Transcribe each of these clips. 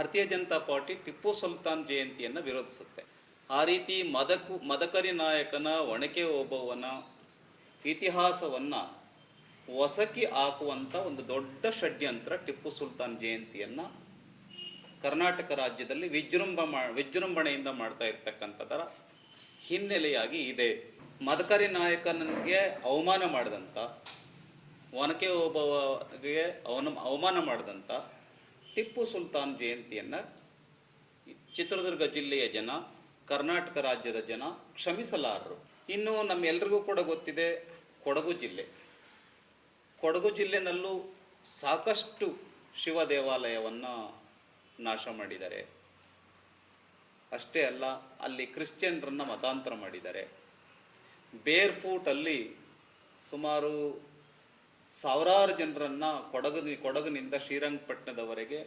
ಭಾರತೀಯ ಜನತಾ ಪಾರ್ಟಿ ಟಿಪ್ಪು ಸುಲ್ತಾನ್ ಜಯಂತಿಯನ್ನು ವಿರೋಧಿಸುತ್ತೆ. ಆ ರೀತಿ ಮದಕು, ಮದಕರಿ ನಾಯಕನ, ಒಣಕೆ ಓಬವ್ವನ ಇತಿಹಾಸವನ್ನ ವಸಕಿ ಹಾಕುವಂತ ಒಂದು ದೊಡ್ಡ ಷಡ್ಯಂತ್ರ ಟಿಪ್ಪು ಸುಲ್ತಾನ್ ಜಯಂತಿಯನ್ನ ಕರ್ನಾಟಕ ರಾಜ್ಯದಲ್ಲಿ ವಿಜೃಂಭ ವಿಜೃಂಭಣೆಯಿಂದ ಮಾಡ್ತಾ ಇರ್ತಕ್ಕಂಥದರ ಹಿನ್ನೆಲೆಯಾಗಿ ಇದೆ. ಮದಕರಿ ನಾಯಕನಿಗೆ ಅವಮಾನ ಮಾಡಿದಂಥ ಒನಕೆ ಓಬವ್ವಗೆ ಅವನ ಅವಮಾನ ಮಾಡಿದಂಥ ಟಿಪ್ಪು ಸುಲ್ತಾನ್ ಜಯಂತಿಯನ್ನು ಚಿತ್ರದುರ್ಗ ಜಿಲ್ಲೆಯ ಜನ, ಕರ್ನಾಟಕ ರಾಜ್ಯದ ಜನ ಕ್ಷಮಿಸಲಾರರು. ಇನ್ನು ನಮ್ಮೆಲ್ರಿಗೂ ಕೂಡ ಗೊತ್ತಿದೆ ಕೊಡಗು ಜಿಲ್ಲೆ. ಕೊಡಗು ಜಿಲ್ಲೆನಲ್ಲೂ ಸಾಕಷ್ಟು ಶಿವ ದೇವಾಲಯವನ್ನು ನಾಶ ಮಾಡಿದ್ದಾರೆ. ಅಷ್ಟೇ ಅಲ್ಲ, ಅಲ್ಲಿ ಕ್ರಿಶ್ಚಿಯನ್ರನ್ನು ಮತಾಂತರ ಮಾಡಿದ್ದಾರೆ. ಬೇರ್ ಫೂಟಲ್ಲಿ ಸುಮಾರು ಸಾವಿರಾರು ಜನರನ್ನ ಕೊಡಗು ಕೊಡಗಿನಿಂದ ಶ್ರೀರಂಗಪಟ್ಟಣದವರೆಗೆ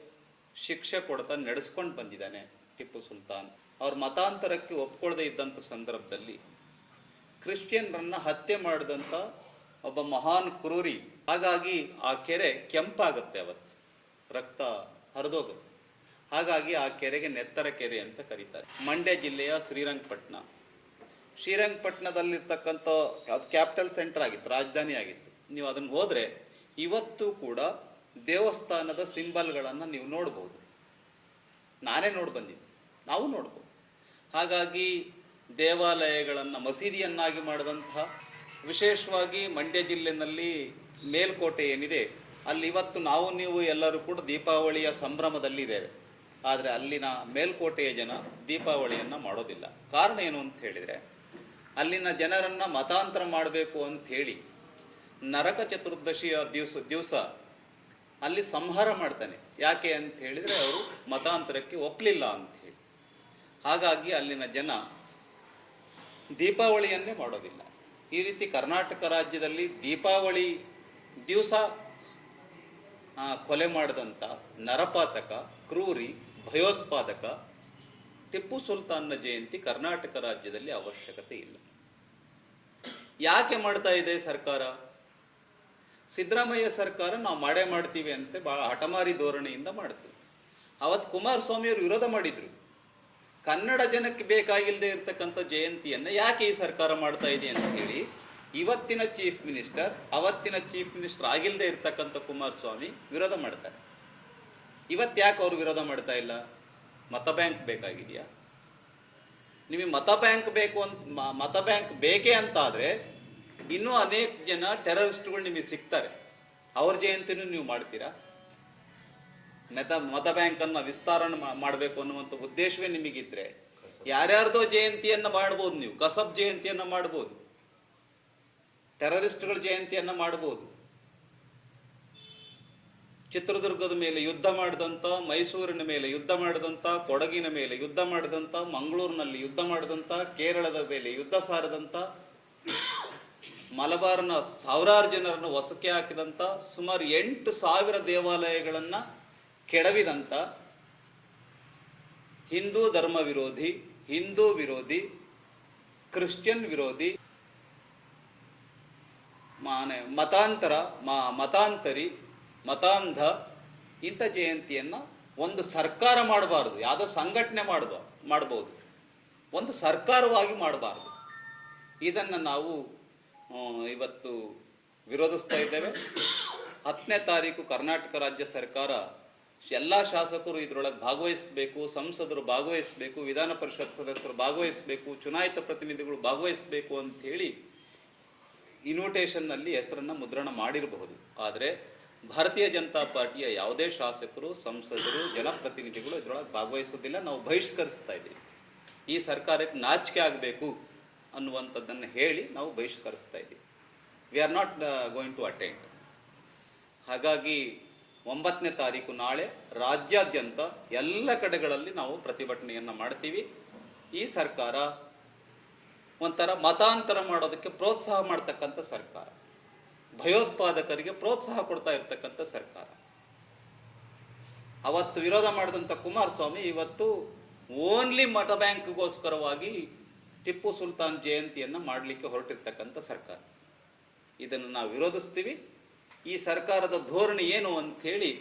ಶಿಕ್ಷೆ ಕೊಡ್ತಾ ನಡೆಸ್ಕೊಂಡು ಬಂದಿದ್ದಾನೆ ಟಿಪ್ಪು ಸುಲ್ತಾನ್. ಅವ್ರ ಮತಾಂತರಕ್ಕೆ ಒಪ್ಕೊಳ್ಳದೆ ಇದ್ದಂಥ ಸಂದರ್ಭದಲ್ಲಿ ಕ್ರಿಶ್ಚಿಯನ್ರನ್ನ ಹತ್ಯೆ ಮಾಡಿದಂಥ ಒಬ್ಬ ಮಹಾನ್ ಕ್ರೂರಿ. ಹಾಗಾಗಿ ಆ ಕೆರೆ ಕೆಂಪಾಗುತ್ತೆ ಅವತ್ತು. ರಕ್ತ ಹರಿದೋಗುತ್ತೆ. ಹಾಗಾಗಿ ಆ ಕೆರೆಗೆ ನೆತ್ತರ ಕೆರೆ ಅಂತ ಕರೀತಾರೆ. ಮಂಡ್ಯ ಜಿಲ್ಲೆಯ ಶ್ರೀರಂಗಪಟ್ಟಣ. ಶ್ರೀರಂಗಪಟ್ಟಣದಲ್ಲಿರ್ತಕ್ಕಂಥ ಅದು ಕ್ಯಾಪಿಟಲ್ ಸೆಂಟರ್ ಆಗಿತ್ತು, ರಾಜಧಾನಿ ಆಗಿತ್ತು. ನೀವು ಅದನ್ನು ಹೋದರೆ ಇವತ್ತು ಕೂಡ ದೇವಸ್ಥಾನದ ಸಿಂಬಲ್ಗಳನ್ನು ನೀವು ನೋಡ್ಬೋದು. ನಾನೇ ನೋಡಿ ಬಂದಿದ್ದೆ. ನಾವು ನೋಡ್ಬೋದು. ಹಾಗಾಗಿ ದೇವಾಲಯಗಳನ್ನು ಮಸೀದಿಯನ್ನಾಗಿ ಮಾಡಿದಂತಹ ವಿಶೇಷವಾಗಿ ಮಂಡ್ಯ ಜಿಲ್ಲೆನಲ್ಲಿ ಮೇಲ್ಕೋಟೆ ಏನಿದೆ, ಅಲ್ಲಿ ಇವತ್ತು ನಾವು, ನೀವು ಎಲ್ಲರೂ ಕೂಡ ದೀಪಾವಳಿಯ ಸಂಭ್ರಮದಲ್ಲಿದ್ದೇವೆ. ಆದರೆ ಅಲ್ಲಿನ ಮೇಲ್ಕೋಟೆಯ ಜನ ದೀಪಾವಳಿಯನ್ನು ಮಾಡೋದಿಲ್ಲ. ಕಾರಣ ಏನು ಅಂತ ಹೇಳಿದರೆ, ಅಲ್ಲಿನ ಜನರನ್ನು ಮತಾಂತರ ಮಾಡಬೇಕು ಅಂತ ಹೇಳಿ ನರಕ ಚತುರ್ದಶಿಯ ದಿವಸ ದಿವಸ ಅಲ್ಲಿ ಸಂಹಾರ ಮಾಡ್ತಾನೆ. ಯಾಕೆ ಅಂತ ಹೇಳಿದರೆ ಅವರು ಮತಾಂತರಕ್ಕೆ ಒಪ್ಪಲಿಲ್ಲ ಅಂತ ಹೇಳಿ. ಹಾಗಾಗಿ ಅಲ್ಲಿನ ಜನ ದೀಪಾವಳಿಯನ್ನೇ ಮಾಡೋದಿಲ್ಲ. ಈ ರೀತಿ ಕರ್ನಾಟಕ ರಾಜ್ಯದಲ್ಲಿ ದೀಪಾವಳಿ ದಿವಸ ಕೊಲೆ ಮಾಡಿದಂಥ ನರಪಾತಕ, ಕ್ರೂರಿ, ಭಯೋತ್ಪಾದಕ ಟಿಪ್ಪು ಸುಲ್ತಾನ್ನ ಜಯಂತಿ ಕರ್ನಾಟಕ ರಾಜ್ಯದಲ್ಲಿ ಅವಶ್ಯಕತೆ ಇಲ್ಲ. ಯಾಕೆ ಮಾಡ್ತಾ ಇದೆ ಸರ್ಕಾರ? ಸಿದ್ದರಾಮಯ್ಯ ಸರ್ಕಾರ ನಾವು ಮಾಡೇ ಮಾಡ್ತೀವಿ ಅಂತ ಬಹಳ ಹಠಮಾರಿ ಧೋರಣೆಯಿಂದ ಮಾಡ್ತೀವಿ. ಅವತ್ತು ಕುಮಾರಸ್ವಾಮಿ ಅವರು ವಿರೋಧ ಮಾಡಿದ್ರು. ಕನ್ನಡ ಜನಕ್ಕೆ ಬೇಕಾಗಿಲ್ಲದೆ ಇರತಕ್ಕಂಥ ಜಯಂತಿಯನ್ನು ಯಾಕೆ ಈ ಸರ್ಕಾರ ಮಾಡ್ತಾ ಇದೆ ಅಂತ ಹೇಳಿ ಇವತ್ತಿನ ಚೀಫ್ ಮಿನಿಸ್ಟರ್, ಅವತ್ತಿನ ಚೀಫ್ ಮಿನಿಸ್ಟರ್ ಆಗಿಲ್ಲದೆ ಇರತಕ್ಕಂಥ ಕುಮಾರಸ್ವಾಮಿ ವಿರೋಧ ಮಾಡ್ತಾರೆ. ಇವತ್ತು ಯಾಕೆ ಅವರು ವಿರೋಧ ಮಾಡ್ತಾ ಇಲ್ಲ? ಮತ ಬ್ಯಾಂಕ್ ಬೇಕಾಗಿದೆಯಾ? ನಿಮಗೆ ಮತ ಬ್ಯಾಂಕ್ ಬೇಕು ಅಂತ ಮತ ಬ್ಯಾಂಕ್ ಬೇಕೇ ಅಂತ ಆದ್ರೆ ಇನ್ನೂ ಅನೇಕ ಜನ ಟೆರರಿಸ್ಟ್ಗಳು ನಿಮಗೆ ಸಿಗ್ತಾರೆ. ಅವ್ರ ಜಯಂತಿನೂ ನೀವು ಮಾಡ್ತೀರಾ? ಮತ ಮತ ಬ್ಯಾಂಕ್ ಅನ್ನ ಮಾಡಬೇಕು ಅನ್ನುವಂಥ ಉದ್ದೇಶವೇ ನಿಮಗಿದ್ರೆ, ಯಾರ್ಯಾರ್ದೋ ಜಯಂತಿಯನ್ನ ಮಾಡ್ಬೋದು ನೀವು, ಕಸಬ್ ಜಯಂತಿಯನ್ನ ಮಾಡ್ಬೋದು, ಟೆರರಿಸ್ಟ್ಗಳ ಜಯಂತಿಯನ್ನ ಮಾಡ್ಬೋದು. ಚಿತ್ರದುರ್ಗದ ಮೇಲೆ ಯುದ್ಧ ಮಾಡಿದಂಥ, ಮೈಸೂರಿನ ಮೇಲೆ ಯುದ್ಧ ಮಾಡಿದಂಥ, ಕೊಡಗಿನ ಮೇಲೆ ಯುದ್ಧ ಮಾಡಿದಂಥ, ಮಂಗಳೂರಿನಲ್ಲಿ ಯುದ್ಧ ಮಾಡಿದಂಥ, ಕೇರಳದ ಮೇಲೆ ಯುದ್ಧ ಸಾರದಂಥ ಮಲಬಾರ್ನ ಸಾವಿರಾರು ಜನರನ್ನು ವಸಕ್ಕೆ ಹಾಕಿದಂಥ ಸುಮಾರು ಎಂಟು ಸಾವಿರ ದೇವಾಲಯಗಳನ್ನು ಕೆಡವಿದಂಥ ಹಿಂದೂ ಧರ್ಮ ವಿರೋಧಿ, ಹಿಂದೂ ವಿರೋಧಿ, ಕ್ರಿಶ್ಚಿಯನ್ ವಿರೋಧಿ, ಮಾನೆ ಮತಾಂತರ, ಮಾ ಮತಾಂತರಿ, ಮತಾಂಧ, ಇಂಥ ಜಯಂತಿಯನ್ನು ಒಂದು ಸರ್ಕಾರ ಮಾಡಬಾರ್ದು. ಯಾವುದೋ ಸಂಘಟನೆ ಮಾಡಬಾರ್ದು ಮಾಡ್ಬೋದು. ಒಂದು ಸರ್ಕಾರವಾಗಿ ಮಾಡಬಾರ್ದು. ಇದನ್ನು ನಾವು ಇವತ್ತು ವಿರೋಧಿಸ್ತಾ ಇದ್ದೇವೆ. ಹತ್ತನೇ ತಾರೀಕು ಕರ್ನಾಟಕ ರಾಜ್ಯ ಸರ್ಕಾರ ಎಲ್ಲ ಶಾಸಕರು ಇದರೊಳಗೆ ಭಾಗವಹಿಸಬೇಕು, ಸಂಸದರು ಭಾಗವಹಿಸಬೇಕು, ವಿಧಾನ ಪರಿಷತ್ ಸದಸ್ಯರು ಭಾಗವಹಿಸಬೇಕು, ಚುನಾಯಿತ ಪ್ರತಿನಿಧಿಗಳು ಭಾಗವಹಿಸಬೇಕು ಅಂತ ಹೇಳಿ ಇನ್ವಿಟೇಷನ್ನಲ್ಲಿ ಹೆಸರನ್ನ ಮುದ್ರಣ ಮಾಡಿರಬಹುದು. ಆದರೆ ಭಾರತೀಯ ಜನತಾ ಪಾರ್ಟಿಯ ಯಾವುದೇ ಶಾಸಕರು, ಸಂಸದರು, ಜನಪ್ರತಿನಿಧಿಗಳು ಇದರೊಳಗೆ ಭಾಗವಹಿಸೋದಿಲ್ಲ ನಾವು ಬಹಿಷ್ಕರಿಸ್ತಾ ಇದ್ದೀವಿ. ಈ ಸರ್ಕಾರಕ್ಕೆ ನಾಚಿಕೆ ಆಗಬೇಕು. ಅನ್ನುವಂಥದ್ದನ್ನು ಹೇಳಿ ನಾವು ಬಹಿಷ್ಕರಿಸ್ತಾ ಇದ್ದೀವಿ. We are not going to attend ಹಾಗಾಗಿ ಒಂಬತ್ತನೇ ತಾರೀಕು ನಾಳೆ ರಾಜ್ಯಾದ್ಯಂತ ಎಲ್ಲ ಕಡೆಗಳಲ್ಲಿ ನಾವು ಪ್ರತಿಭಟನೆಯನ್ನು ಮಾಡ್ತೀವಿ. ಈ ಸರ್ಕಾರ ಒಂಥರ ಮತಾಂತರ ಮಾಡೋದಕ್ಕೆ ಪ್ರೋತ್ಸಾಹ ಮಾಡ್ತಕ್ಕಂಥ ಸರ್ಕಾರ. ಭಯೋತ್ಪಾದಕರಿಗೆ ಪ್ರೋತ್ಸಾಹ ಕೊಡ್ತಾ ಇರ್ತಕ್ಕಂಥ ಸರ್ಕಾರ. ಅವತ್ತು ವಿರೋಧ ಮಾಡಿದಂಥ ಕುಮಾರಸ್ವಾಮಿ ಇವತ್ತು ಓನ್ಲಿ ಮತ ಬ್ಯಾಂಕ್ಗೋಸ್ಕರವಾಗಿ ಟಿಪ್ಪು ಸುಲ್ತಾನ್ ಜಯಂತಿಯನ್ನು ಮಾಡಲಿಕ್ಕೆ ಹೊರಟಿರ್ತಕ್ಕಂಥ ಸರ್ಕಾರ. ಇದನ್ನು ನಾವು ವಿರೋಧಿಸ್ತೀವಿ. ಈ ಸರ್ಕಾರದ ಧೋರಣೆ ಏನು ಅಂಥೇಳಿ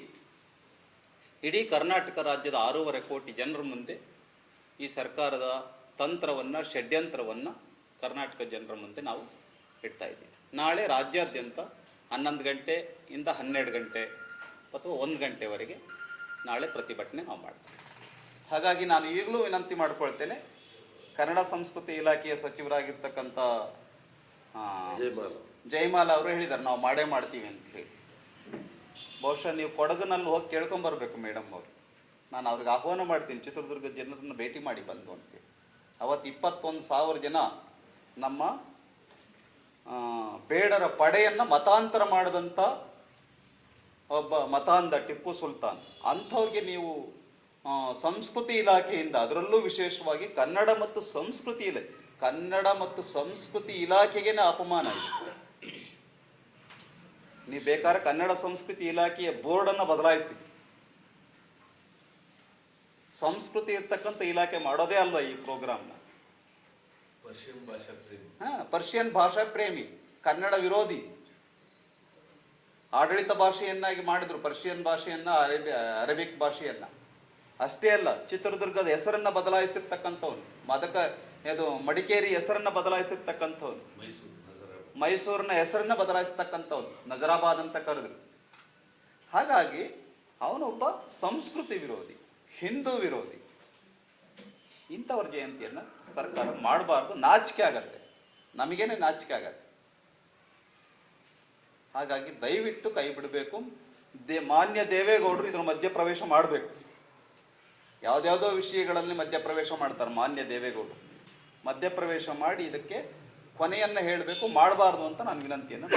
ಇಡೀ ಕರ್ನಾಟಕ ರಾಜ್ಯದ ಆರೂವರೆ ಕೋಟಿ ಜನರ ಮುಂದೆ ಈ ಸರ್ಕಾರದ ತಂತ್ರವನ್ನು, ಷಡ್ಯಂತ್ರವನ್ನು ಕರ್ನಾಟಕ ಜನರ ಮುಂದೆ ನಾವು ಇಡ್ತಾ ಇದ್ದೀವಿ. ನಾಳೆ ರಾಜ್ಯಾದ್ಯಂತ ಹನ್ನೊಂದು ಗಂಟೆಯಿಂದ ಹನ್ನೆರಡು ಗಂಟೆ ಅಥವಾ ಒಂದು ಗಂಟೆವರೆಗೆ ನಾಳೆ ಪ್ರತಿಭಟನೆ ನಾವು ಮಾಡ್ತೀವಿ. ಹಾಗಾಗಿ ನಾನು ಈಗಲೂ ವಿನಂತಿ ಮಾಡ್ಕೊಳ್ತೇನೆ ಕನ್ನಡ ಸಂಸ್ಕೃತಿ ಇಲಾಖೆಯ ಸಚಿವರಾಗಿರ್ತಕ್ಕಂಥ ಜಯಮಾಲ. ಅವರು ಹೇಳಿದ್ದಾರೆ ನಾವು ಮಾಡೇ ಮಾಡ್ತೀವಿ ಅಂತ ಹೇಳಿ. ಬಹುಶಃ ನೀವು ಕೊಡಗಿನಲ್ಲಿ ಹೋಗಿ ಕೇಳ್ಕೊಂಬರ್ಬೇಕು ಮೇಡಮ್ ಅವರು. ನಾನು ಅವ್ರಿಗೆ ಆಹ್ವಾನ ಮಾಡ್ತೀನಿ ಚಿತ್ರದುರ್ಗ ಜನರನ್ನು ಭೇಟಿ ಮಾಡಿ ಬಂದು ಅಂತ ಅವತ್ತು ಇಪ್ಪತ್ತೊಂದು ಸಾವಿರ ಜನ ನಮ್ಮ ಬೇಡರ ಪಡೆಯನ್ನು ಮತಾಂತರ ಮಾಡಿದಂಥ ಒಬ್ಬ ಮತಾಂಧ ಟಿಪ್ಪು ಸುಲ್ತಾನ್. ಅಂಥವ್ರಿಗೆ ನೀವು ಸಂಸ್ಕೃತಿ ಇಲಾಖೆಯಿಂದ ಅದರಲ್ಲೂ ವಿಶೇಷವಾಗಿ ಕನ್ನಡ ಮತ್ತು ಸಂಸ್ಕೃತಿ ಇಲಾಖೆ ಕನ್ನಡ ಮತ್ತು ಸಂಸ್ಕೃತಿ ಇಲಾಖೆಗೇನೆ ಅಪಮಾನ ಇದೆ. ನೀವು ಬೇಕಾದ್ರೆ ಕನ್ನಡ ಸಂಸ್ಕೃತಿ ಇಲಾಖೆಯ ಬೋರ್ಡನ್ನು ಬದಲಾಯಿಸಿ. ಸಂಸ್ಕೃತಿ ಇರ್ತಕ್ಕಂಥ ಇಲಾಖೆ ಮಾಡೋದೇ ಅಲ್ಲ ಈ ಪ್ರೋಗ್ರಾಮ್ನ? ಪರ್ಷಿಯನ್ ಭಾಷಾ ಪ್ರೇಮಿ ಕನ್ನಡ ವಿರೋಧಿ. ಆಡಳಿತ ಭಾಷೆಯನ್ನಾಗಿ ಮಾಡಿದ್ರು ಪರ್ಷಿಯನ್ ಭಾಷೆಯನ್ನ ಅರೇಬಿ ಅರೇಬಿಕ್ ಭಾಷೆಯನ್ನ. ಅಷ್ಟೇ ಅಲ್ಲ ಚಿತ್ರದುರ್ಗದ ಹೆಸರನ್ನ ಬದಲಾಯಿಸಿರ್ತಕ್ಕಂಥವ್ನು. ಮದಕ ಇದು ಮಡಿಕೇರಿ ಹೆಸರನ್ನ ಬದಲಾಯಿಸಿರ್ತಕ್ಕಂಥವ್ನು. ಮೈಸೂರಿನ ಹೆಸರನ್ನ ಬದಲಾಯಿಸ್ತಕ್ಕಂಥವ್ನು ನಜರಾಬಾದ್ ಅಂತ ಕರೆದ್ರು. ಹಾಗಾಗಿ ಅವನೊಬ್ಬ ಸಂಸ್ಕೃತಿ ವಿರೋಧಿ ಹಿಂದೂ ವಿರೋಧಿ. ಇಂಥವ್ರ ಜಯಂತಿಯನ್ನ ಸರ್ಕಾರ ಮಾಡಬಾರ್ದು ನಾಚಿಕೆ ಆಗತ್ತೆ. ನಮಗೇನೆ ನಾಚಿಕೆ ಆಗತ್ತೆ. ಹಾಗಾಗಿ ದಯವಿಟ್ಟು ಕೈ ಬಿಡಬೇಕು. ದೇ ಮಾನ್ಯ ದೇವೇಗೌಡರು ಇದ್ರ ಮಧ್ಯಪ್ರವೇಶ ಮಾಡಬೇಕು. ಯಾವ್ದ್ಯಾವ್ದೋ ವಿಷಯಗಳಲ್ಲಿ ಮಧ್ಯಪ್ರವೇಶ ಮಾಡ್ತಾರೆ, ಮಾನ್ಯ ದೇವೇಗೌಡರು. ಮಧ್ಯಪ್ರವೇಶ ಮಾಡಿ ಇದಕ್ಕೆ ಕೊನೆಯನ್ನ ಹೇಳಬೇಕು, ಮಾಡಬಾರ್ದು ಅಂತ ನಾನು ವಿನಂತಿಯನ್ನು